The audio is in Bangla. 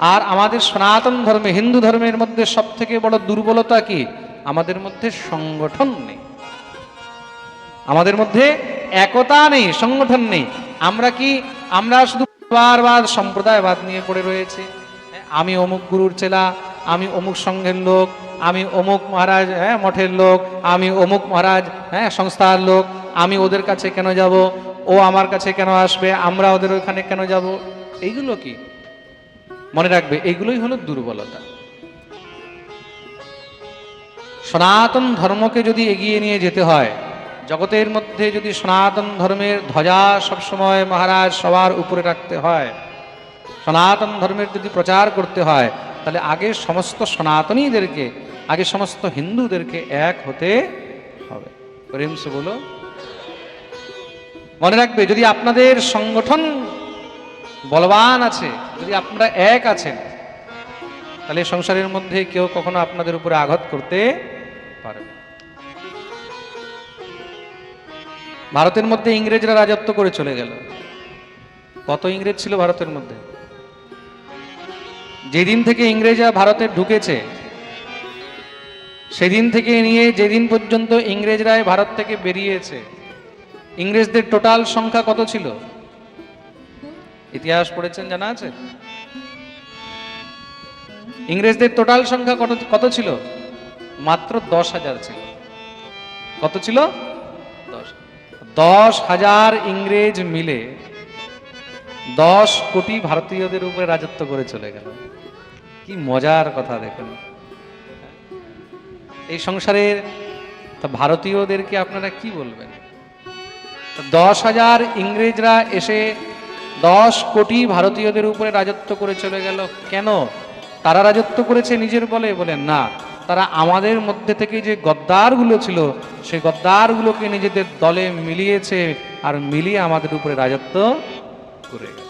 আর আমাদের সনাতন ধর্মে, হিন্দু ধর্মের মধ্যে সব থেকে বড় দুর্বলতা কি? আমাদের মধ্যে সংগঠন নেই। আমাদের মধ্যে একতা নেই, সংগঠন নেই। আমরা কি, আমরা শুধু বারবার সম্প্রদায়বাদ নিয়ে পড়ে রয়েছে। আমি অমুক গুরুর চেলা, আমি অমুক সংঘের লোক, আমি অমুক মহারাজ হ্যাঁ মঠের লোক, আমি অমুক মহারাজ হ্যাঁ সংস্থার লোক, আমি ওদের কাছে কেন যাব? ও আমার কাছে কেন আসবে? আমরা ওদের ওখানে কেন যাব? এইগুলো কি? মনে রাখবে, এগুলোই হলো দুর্বলতা। সনাতন ধর্মকে যদি এগিয়ে নিয়ে যেতে হয়, জগতের মধ্যে যদি সনাতন ধর্মের ধ্বজা সবসময় মহারাজ সবার উপরে রাখতে হয়, সনাতন ধর্মের যদি প্রচার করতে হয়, তাহলে আগে সমস্ত সনাতনীদেরকে, আগে সমস্ত হিন্দুদেরকে এক হতে হবে। প্রেমস বলো মনে রাখবে, যদি আপনাদের সংগঠন বলবান আছে, যদি আপনারা এক আছেন, তাহলে সংসারের মধ্যে কেউ কখনো আপনাদের উপরে আঘাত করতে পারবে ভারতের মধ্যে ইংরেজরা রাজত্ব করে চলে গেল। কত ইংরেজ ছিল ভারতের মধ্যে? যেদিন থেকে ইংরেজরা ভারতে ঢুকেছে, সেদিন থেকে নিয়ে যেদিন পর্যন্ত ইংরেজরাই ভারত থেকে বেরিয়েছে, ইংরেজদের টোটাল সংখ্যা কত ছিল? ইতিহাস পড়েছেন জানা আছে? ইংরেজদের টোটাল সংখ্যা কত কত ছিল? মাত্র দশ হাজার ছিল। কত ছিল? দশ। দশ হাজার ইংরেজ মিলে দশ কোটি ভারতীয়দের উপরে রাজত্ব করে চলে গেল। কি মজার কথা দেখুন। এই সংসারের তা ভারতীয়দেরকে আপনারা কি বলবেন? দশ হাজার ইংরেজরা এসে দশ কোটি ভারতীয়দের উপরে রাজত্ব করে চলে গেল। কেন? তারা রাজত্ব করেছে নিজের বলে বলেন না। তারা আমাদের মধ্যে থেকে যে গদ্দারগুলো ছিল সেই গদ্দারগুলোকে নিজেদের দলে মিলিয়েছে আর মিলিয়ে আমাদের উপরে রাজত্ব করে গেছে